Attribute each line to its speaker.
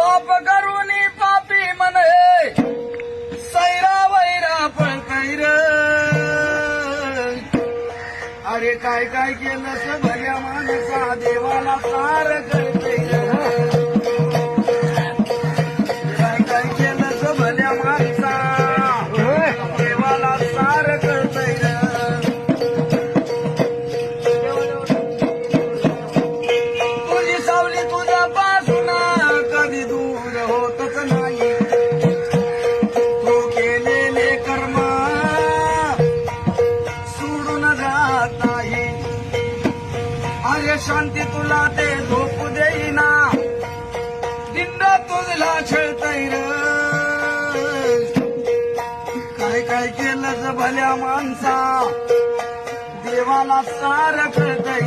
Speaker 1: पाप करूनी पापी म्हणे. सैरा वैरा पळतैर अरे काय काय केलं स भल्या माणसा देवाला सारखं नाही. अरे शांती तुला ते झोप देईना. दिंड तुझला छळतय र. काय काय केलं ज भल्या माणसा? देवाला सार कळतय.